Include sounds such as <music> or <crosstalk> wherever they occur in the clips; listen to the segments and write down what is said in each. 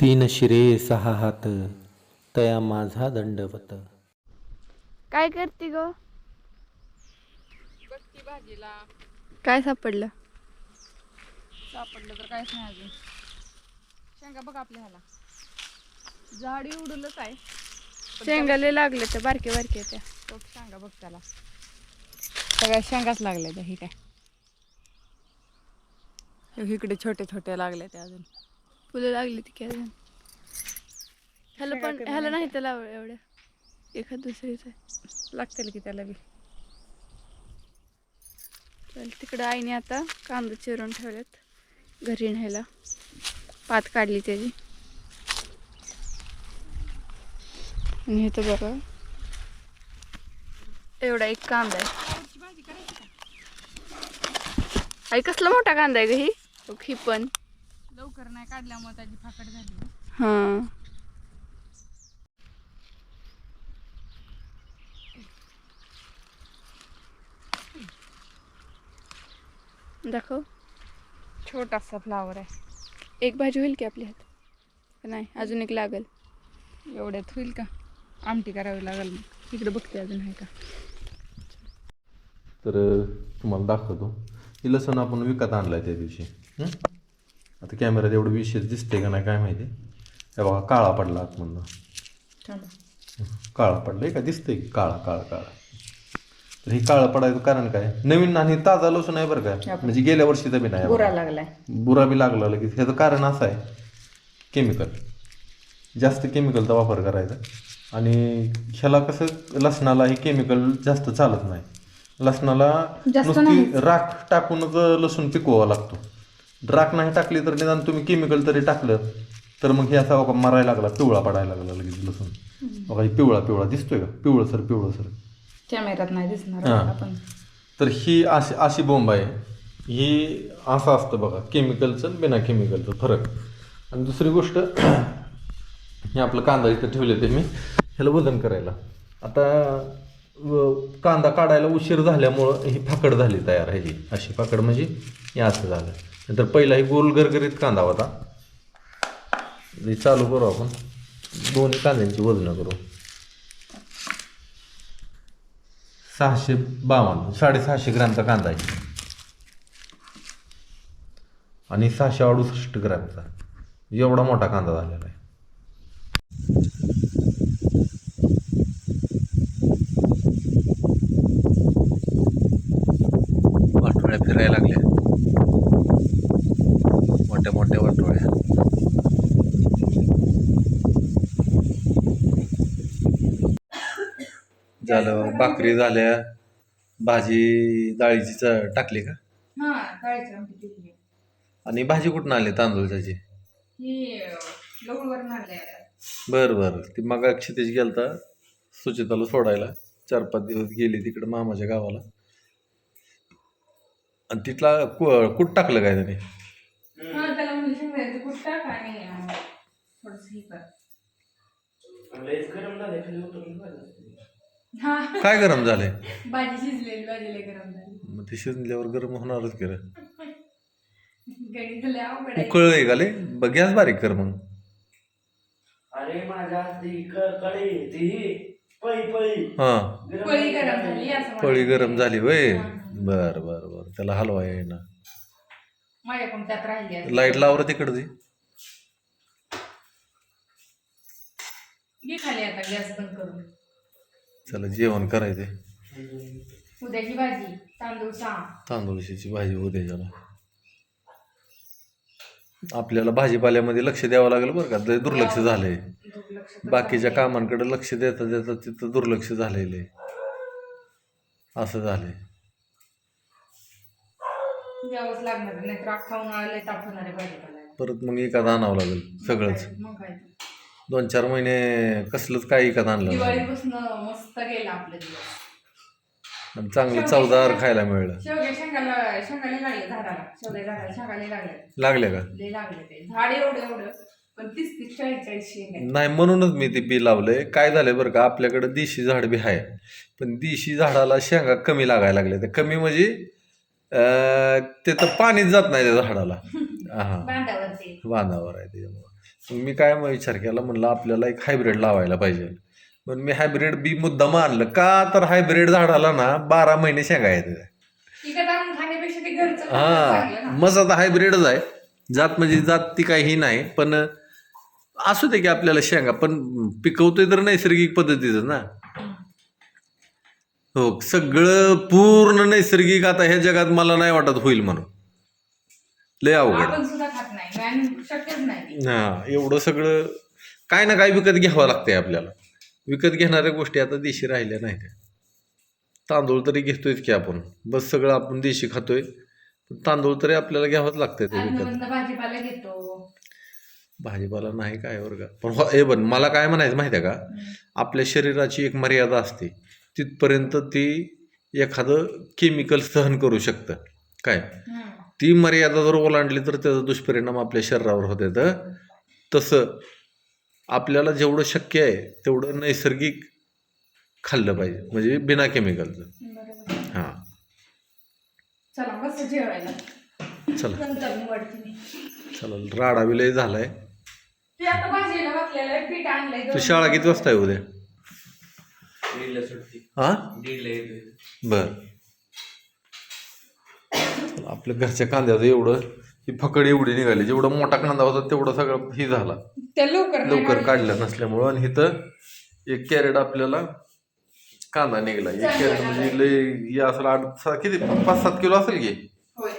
तीन शिरे सहा हात तया माझा दंडवत. काय करते ग? बघती भाजीला. काय सापडलं? सापडलं तर काहीच नाही अजून. शेंगा बघ आपल्या ह्याला. झाडी उडूलच आहे. शेंगाले लागले त्या बारके बारके त्या. बघ शेंगा बघ त्याला. सगळ्या शेंगाच लागल्या त्या ही काय? हे इकडे छोटे छोटे लागले ते अजून. फुलं लागली ती काय ह्याला पण ह्याला नाही तर लाव एवढ्या एखाद दुसरीच आहे. लागतील की त्याला बी. चल तिकडं आईने आता कांदा चिरून ठेवलेत. घरी न्यायला. पात काढली त्याची. आणि इथं बघा. एवढा एक कांदा आहे. आई कसला मोठा कांदा आहे ग ही? ही पण. लवकर नाही काढल्यामुळे त्याची फाकड झाली. हां. दाखव. छोटासा फ्लावर आहे. एक भाजी होईल की आपल्या हात नाही अजून एक लागल. एवढ्यात होईल का? आमटी करावी लागेल मग. इकडे बघते अजून आहे का? तर तुम्हाला दाखवतो. हे लसण आपण विकत आणलाय त्या दिवशी. हं? आता कॅमेऱ्यात एवढं विशेष दिसते का नाही काय माहिती? हे बघा काळा पडला आतमधनं काळा. पडलाय का दिसतंय काळा काळा काळा? तर हे काळं पडायचं कारण काय? नवीन आणि ताजा लसूण आहे बरं का? म्हणजे गेल्या वर्षीचा बी नाही बघा. लागलाय. बुरा बी लागला लगेच. ह्याचं कारण असं आहे केमिकल जास्त केमिकलचा वापर करायचा. आणि ह्याला कसं लसणाला हे केमिकल जास्त चालत नाही. लसणाला नुसती राख टाकूनच लसूण पिकवावा लागतो. राख नाही टाकली तर निदान तुम्ही केमिकल तरी टाकलं तर मग हे असा बघा मरायला लागला पिवळा पडायला लागला लगेच लसूण. बघा हे पिवळा पिवळा दिसतोय का? पिवळं सर पिवळं कॅमेऱ्यात नाही दिसणार हां. तर ही अशी अशी बोंब आहे. ही असं असतं बघा केमिकलचं बिना केमिकलचं फरक. आणि दुसरी गोष्ट <clears throat> हे आपलं कांदा इथं ठेवले ते मी ह्याला वजन करायला. आता कांदा काढायला उशीर झाल्यामुळं ही फाकड झाली तयार ह्याची अशी फाकड म्हणजे हे असं झालं. नंतर पहिला ही गोल गरगरीत कांदा होता. हे चालू करू आपण. दोन्ही कांद्यांची वजनं करू. सहाशे बावन्न साडेसहाशे ग्रॅमचा कांदा आहे. आणि सहाशे अडुसष्ट ग्रॅमचा. एवढा मोठा कांदा झालेला आहे. झालं भाकरी झाल्या भाजी डाळीची च- टाकली का? हा डाळीची आमटी केली आणि भाजी कुठून आली तांदूळच्याची ही आणले आता. बरं बरं. ती मग क्षितेश गेलता सुचिताला सोडायला. चार पाच दिवस गेली तिकडे मामाच्या गावाला. आणि तिथला कु- कुठ टाकलं काय त्याने? हा त्याला म्हणजे शेंगदाण्याचं कूट टाक आणि थोडस हे कर. काय गरम झालंय भाजी शिजलेली भाजीला गरम झाली. मग ते शिजल्यावर गरम होणारच केलं गणित लय अवघड आहे. उकळलंय का लय? ब- गॅस बारीक कर मग. अरे माझ्या ती क- कढई ती. पळी पळी. हा. गरम पळी गरम झाली असं पळी म्हणायचं. गरम झाली वय. बर बर बर. त्याला हलवा आहे ना. माझ्याकडून त्यात राहिली आहे. लाइट लावर तिकडची घे खाली आता गॅस बंद करून. चला जेवण करायचंय. उद्याची भाजी तांदूळ तांदूळशीची भाजी उद्याच्याला आपल्याला भाजीपाल्यामध्ये लक्ष द्यावं लागेल बरं का लय दुर्लक्ष झालंय. दुर्लक्ष बाकीच्या कामांकडे लक्ष देता देता तिथं दुर्लक्ष झालेलं आहे असं झालंय. द्यावंच लागणार परत मग एकात आणावं लागेल सगळंच. दोन चार महिने कसलंच काय एकात आणलं नाही. दिवाळीपासून मस्त गेला आपलं दिवस. आणि चांगलं चवदार खायला मिळलं. शेवगे शेंगाला शेंगाले लागले झाडाला. शेवगे झाडाला शेंगाले लागले. लागले का? लय लागले ते. झाड एवढं एवढं पण तीस तीस चाळीस चाळीस शेंग आहेत. नाही म्हणूनच मी ते बी लावलंय. काय झालंय बरं का आपल्याकडे देशी झाड बी आहे. पण देशी झाडाला शेंगा कमी लागायला लागले. ते कमी म्हणजे अं, ते तर पाणीच जात नाही त्या झाडाला. <laughs> हा. बांधावरती. बांधावर आहे त्याच्यामुळं. मी काय मग विचार केला म्हणलं आपल्याला एक हायब्रिड लावायला पाहिजे. पण मी हायब्रिड बी मुद्दाम आणलं. का तर हायब्रिड झाडाला ना बारा महिने शेंगा येते. हा. मग आता हायब्रिडच आहे. जात म्हणजे जात ती काही नाही पण असू दे की आपल्याला शेंगा पण पिकवतोय तर नैसर्गिक पद्धतीचं ना. हो सगळं पूर्ण नैसर्गिक आता ह्या जगात मला नाही वाटत होईल म्हणून. लय अवघड आपण सुद्धा खात नाही आणि शक्यच नाही. हा एवढं सगळं काय ना काय विकत घ्यावं लागतंय आपल्याला. विकत घेणाऱ्या गोष्टी आता देशी राहिल्या नाहीत. तांदूळ तरी घेतोयच की आपण. बस सगळं आपण देशी खातोय. पण तांदूळ तरी आपल्याला घ्यावंच लागतंय ते विकत. भाजीपाला घेतो. भाजीपाला नाही काय वर्ग. पण हो- हे पण मला काय म्हणायचं माहिती आहे का आपल्या शरीराची एक मर्यादा असते. तिथपर्यंत ती एखादं केमिकल सहन करू शकतं. काय. ती मर्यादा जर ओलांडली तर त्याचा दुष्परिणाम आपल्या शरीरावर होते तर तसं आपल्याला जेवढं शक्य आहे तेवढं नैसर्गिक खाल्लं पाहिजे. म्हणजे बिना केमिकलचं हां. चला बस जेवायला. चला. चला राडा विलय झालाय. ते शाळा किती वाजता आहे उद्या? हां बर. आपल्या घरच्या कांद्याचं एवढं ही फकड एवढी निघाली जेवढा मोठा कांदा होता तेवढा सगळं ही झाला लवकर नाही लवकर काढलं. काढलं नसल्यामुळं आणि इथं एक कॅरेट आपल्याला कांदा निघाला एक कॅरेट म्हणजे लय हे असेल आठ सहा किती पाच सात किलो असेल की होय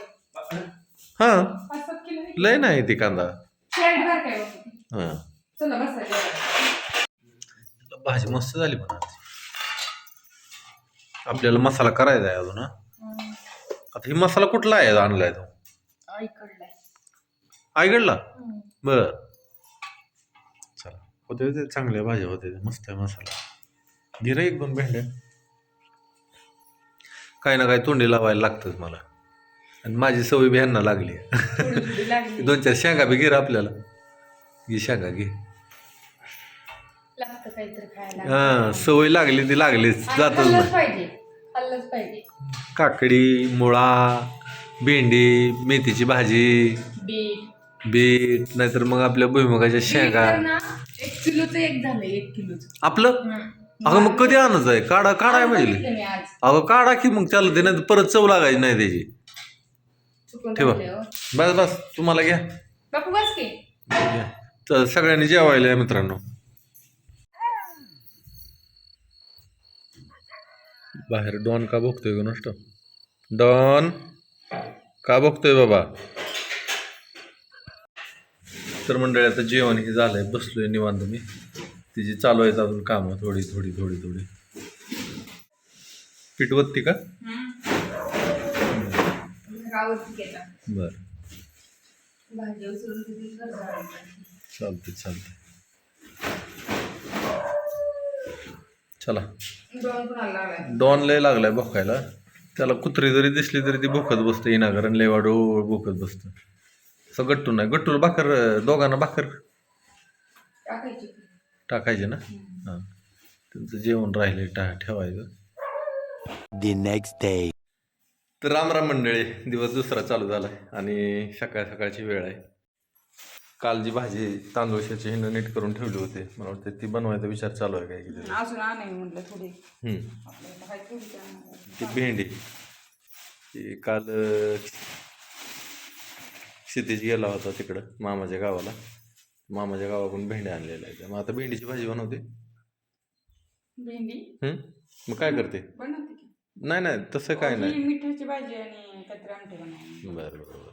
हां पाच सात किलो आहे. लय नाही ती कांदा कॅरेट भर काय होतं. हां चला बसा जेवायला. भाजी मस्त झाली आज. आपल्याला मसाला करायचा आहे अजून हा. आता ही मसाला कुठला आहे आणलाय तो? ऐकडलंय. हम्म. बर. चला. होते ते चांगल्या भाज्या होते. मस्त आहे मसाला. गिरा एक दोन भेंड्या. काय ना काय तोंडी लावायला लागतंच मला. आणि माझी सवय बिहांना लागली. दोन चार शेंगा बी गिरा आपल्याला. घे शेंगा घे. लागतं काहीतरी खायला. हा सवय लागली ती लागलीच. जातच खाल्लंच नाही. पाहिजे. खाल्लंच पाहिजे. काकडी मुळा भेंडी मेथीची भाजी. बीट. बीट नाहीतर मग आपल्या भुईमुगाच्या शेंगा. बीट तर ना एक किलोचं एक झालं एक किलोचं. आपलं? अगं मग कधी आणायचं आहे? काढा काढाय पाहिजे बघितलं मी आज. अगं काढा की मग त्याला ते नाही परत चव लागायची नाही त्याची. चुकून ठेवा. टाकलं, हो. बस बस तुम्हाला घ्या. बापू बस की. घ्या. तर सगळ्यांनी जेवायला या मित्रांनो. बाहेर. डॉन का बघतोय ग नष्ट डॉन का बघतोय बाबा? तर मंडळी आता जेवण हे झालंय बसलोय निवांत मी. तिची चालू आहेत अजून कामं थोडी थोडी थोडी थोडी. पिठवत्ती का? बर. चालते चालते चला? डॉन लय लागलाय भोकायला त्याला कुत्री जरी दिसली तरी ती भोकत बसतं इनागरण लय वाढवळ भोकत बसतं. असं गट्टू नाही. गट्टूला भाकर दोघांना भाकर टाकायची. ना? हां. त्यांचं जेवण राहिले टा ठेवायचं. Next day. तर राम राम मंडळी दिवस दुसरा चालू झालाय आणि सकाळ सकाळची वेळ आहे. काल जी भाजी तांदूळशाची हिनं नीट करून ठेवली होती. मला वाटतं ती बनवायचा विचार चालू आहे काय किती अजून आणाय म्हटलं थोडी. हम्म. आपल्याला काय थोडी ते आणायला. ती भेंडी. ती काल अं, क्षितिज गेला होता तिकडं मामाच्या गावाला. मामाच्या गावाकडून भेंड्या आणलेल्या आहेत. मग आता भेंडीची भाजी बनवते? भेंडी? हम्म? मग काय करते? बनवते की? नाही नाही तसं काय नाही. ही मिठाची भाजी आणि काहीतरी आमटी बनवून बरं बरं बरं.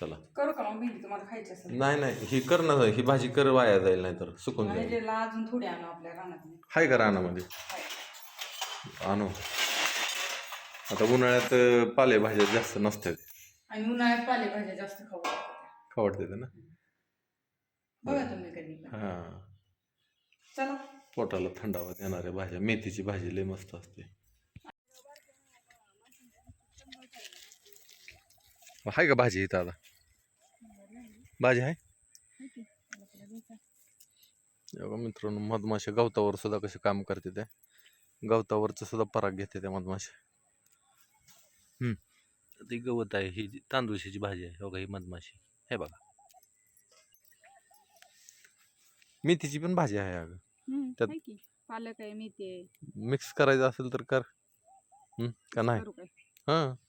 चला. करू का मग भेंडी तुम्हाला खायची असेल. नाही नाही ही कर ना ही भाजी कर वाया जाईल नाही तर सुकून जाईल. ह्याच्याला अजून थोडी आणू आपल्या रानात हाय का रानामध्ये? आणू. आता उन्हाळ्यात अं, पालेभाज्या जास्त नसतात. आणि उन्हाळ्यात पालेभाज्या जास्त खाऊ लागतात. खावडते ना? बघा तुम्ही कधी. पण. हां. चला. पोटाला थंडावा देणाऱ्या भाज्या. मेथीची भाजी लय मस्त असते. हाय का भाजी इथं आता? भाजी आहे? मित्रांनो मधमाशा गवतावर सुद्धा कसे काम करते ते. गवतावरचं सुद्धा पराग घेते त्या मधमाशा. ती गवत आहे ही तांदूळशाची भाजी आहे बघा ही मधमाशी. हे बघा. मेथीची पण भाजी आहे अगं. त्यात- आहे पालक आहे मेथी आहे. मिक्स करायचं असेल तर कर. का नाही? हां.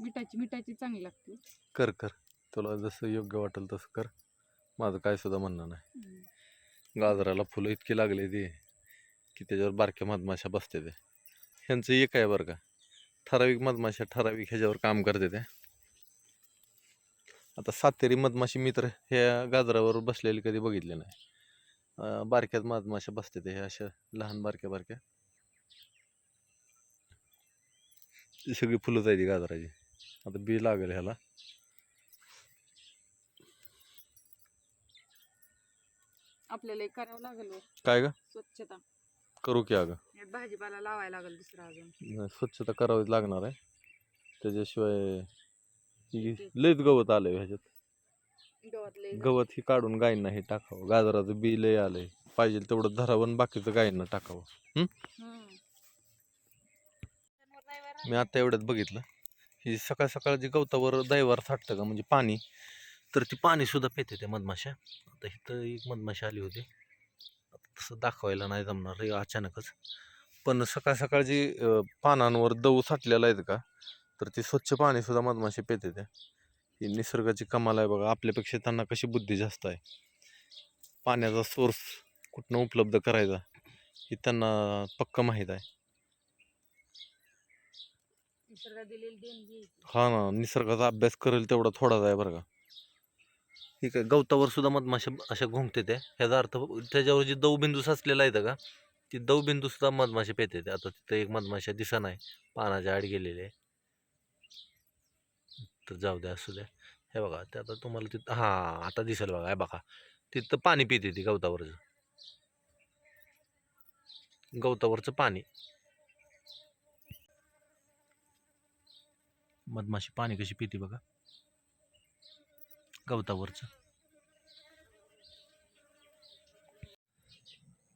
मिठाची मिठाची चांगली लागते. कर कर. तुला जसं योग्य वाटेल तसं कर. माझं काय सुद्धा म्हणणं नाही. हम्म. गाजराला फुलं इतकी लागले ते की त्याच्यावर बारक्या मधमाशा बसते ते. ह्यांचं एक आहे बरं का. ठराविक मधमाशा ठराविक ह्याच्यावर काम करते ते. आता सातेरी मधमाशी मी तर ह्या गाजरावर बसलेली कधी बघितले नाही. अं, बारक्यात मधमाशा बसते ते ह्या अशा लहान बारक्या बारक्या. ती सगळी फुलंच आहे ती गाजराची. आता बी लागेल ह्याला. आपल्याला एक करावं लागेल वर. काय ग? स्वच्छता. करू की अगं. यात भाजीपाला लावायला लागेल दुसरा अजून. नाही, स्वच्छता करावीच लागणार आहे. त्याच्याशिवाय ही लयच गवत आलंय ह्याच्यात. गवतले गवत ही काढून गायींना हे टाकावं. गाजराचं बी लय आलंय. पाहिजे तेवढं धरावं आणि बाकीचं गायींना टाकावं. हम्म. मी आता एवढ्यात बघितलं. ही सकाळ सकाळ जी गवतावर दैवार साठतं का म्हणजे पाणी तर ती पाणीसुद्धा पेते त्या मधमाशा आता इथं एक मधमाशा आली होती. तसं दाखवायला नाही जमणार अचानकच. पण सकाळ सकाळ जी पानांवर दव साठलेला आहेत का तर ती स्वच्छ पाणीसुद्धा मधमाशी पेते त्या. ही निसर्गाची कमाल आहे बघा आपल्यापेक्षा त्यांना कशी बुद्धी जास्त आहे. पाण्याचा सोर्स कुठनं उपलब्ध करायचा ही त्यांना पक्क माहीत आहे. निसर्गात दिलेली देणगी आहे ती. हा ना निसर्गाचा अभ्यास करेल तेवढा थोडाच आहे बरं का. ठीक आहे गवतावर सुद्धा मधमाशा अशा घुमते त्या. ह्याचा अर्थ त्याच्यावर जी दवबिंदू साचलेला आहे का ती दवबिंदू सुद्धा मधमाशा पेते ते आता तिथं एक मधमाशा दिसा नाही पानाच्या आड गेलेली आहे. तर जाऊ द्या असू द्या. हे बघा ते आता तुम्हाला तिथं हां आता दिसेल बघा हे बघा. तिथं पाणी पिते ती गवतावरचं. गवतावरचं पाणी. मधमाशी पाणी कशी पिते बघा. गवतावरचं.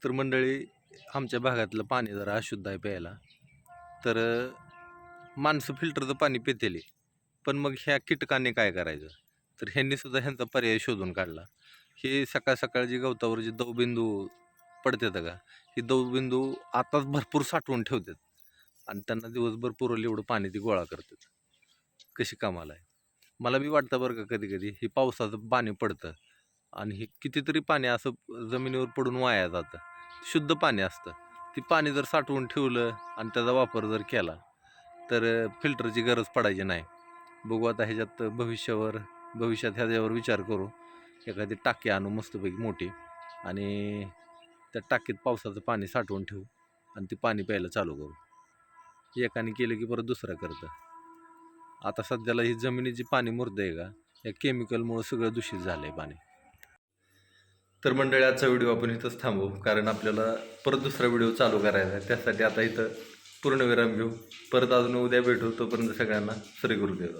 तर मंडळी आमच्या भागातलं पाणी जरा अशुद्ध आहे प्यायला. तर माणसं फिल्टरचं पाणी पितेली. पण मग ह्या कीटकांनी काय करायचं? तर ह्यांनी सुद्धा ह्यांचा पर्याय शोधून काढला. हे सकाळ सकाळ जी गवतावर जे दवबिंदू पडतात का ही दवबिंदू आताच भरपूर साठवून ठेवतात. आणि त्यांना दिवसभर पुरवलं एवढं पाणी ती गोळा करतात. कशी कामाला आहे? मला बी वाटतं बरं का कधी कधी हे पावसाचं पाणी पडतं आणि हे कितीतरी पाणी असं जमिनीवर पडून वाया जातं. शुद्ध पाणी असतं. ती पाणी जर साठवून ठेवलं आणि त्याचा वापर जर केला तर फिल्टरची गरज पडायची नाही. बघू आता ह्याच्यात भविष्यावर भविष्यात ह्याच्यावर विचार करू. एखादी टाकी आणू मस्तपैकी मोठी आणि त्या टाकीत पावसाचं पाणी साठवून ठेवू आणि ते पाणी प्यायला चालू करू. एकाने केलं की परत दुसरं करतं. आता सध्याला ही जमिनीची पाणी मुर्द आहे का? या केमिकलमुळं सगळं दूषित झालं आहे पाणी. तर मंडळी आजचा व्हिडिओ आपण इथंच थांबू कारण आपल्याला परत दुसरा व्हिडिओ चालू करायचा आहे. त्यासाठी आता इथं पूर्णविराम घेऊ. परत अजून उद्या भेटू तोपर्यंत सगळ्यांना श्री गुरुदेव.